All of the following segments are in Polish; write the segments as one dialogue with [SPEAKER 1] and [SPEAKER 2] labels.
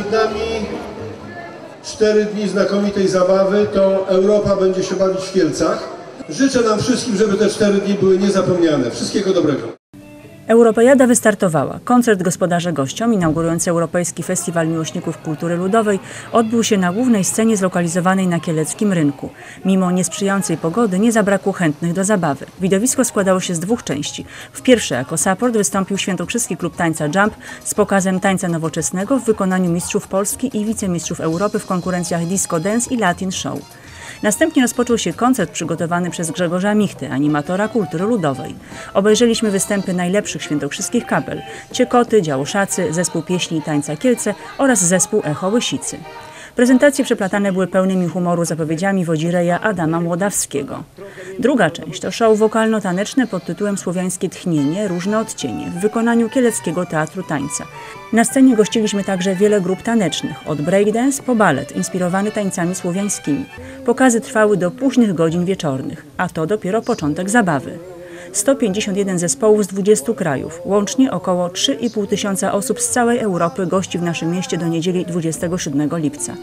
[SPEAKER 1] nami cztery dni znakomitej zabawy, to Europa będzie się bawić w Kielcach. Życzę nam wszystkim, żeby te cztery dni były niezapomniane. Wszystkiego dobrego.
[SPEAKER 2] Europejada wystartowała. Koncert gospodarza gościom, inaugurujący Europejski Festiwal Miłośników Kultury Ludowej, odbył się na głównej scenie zlokalizowanej na Kieleckim Rynku. Mimo niesprzyjającej pogody nie zabrakło chętnych do zabawy. Widowisko składało się z dwóch części. W pierwszej jako support wystąpił Świętokrzyski Klub Tańca Jump z pokazem tańca nowoczesnego w wykonaniu mistrzów Polski i wicemistrzów Europy w konkurencjach Disco Dance i Latin Show. Następnie rozpoczął się koncert przygotowany przez Grzegorza Michty, animatora kultury ludowej. Obejrzeliśmy występy najlepszych świętokrzyskich kapel Ciekoty, Działoszacy, Zespół Pieśni i Tańca Kielce oraz Zespół Echo Łysicy. Prezentacje przeplatane były pełnymi humoru zapowiedziami wodzireja Adama Młodawskiego. Druga część to show wokalno-taneczne pod tytułem Słowiańskie Tchnienie – Różne odcienie w wykonaniu Kieleckiego Teatru Tańca. Na scenie gościliśmy także wiele grup tanecznych, od breakdance po balet, inspirowany tańcami słowiańskimi. Pokazy trwały do późnych godzin wieczornych, a to dopiero początek zabawy. 151 zespołów z 20 krajów, łącznie około 3,5 tysiąca osób z całej Europy gości w naszym mieście do niedzieli 27 lipca.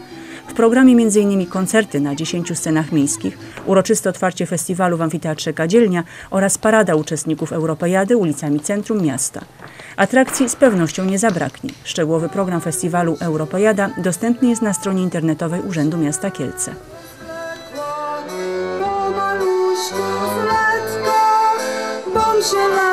[SPEAKER 2] W programie m.in. koncerty na 10 scenach miejskich, uroczyste otwarcie festiwalu w Amfiteatrze Kadzielnia oraz parada uczestników Europejady ulicami centrum miasta. Atrakcji z pewnością nie zabraknie. Szczegółowy program festiwalu Europejada dostępny jest na stronie internetowej Urzędu Miasta Kielce.
[SPEAKER 3] Po maluśkich latkach bom się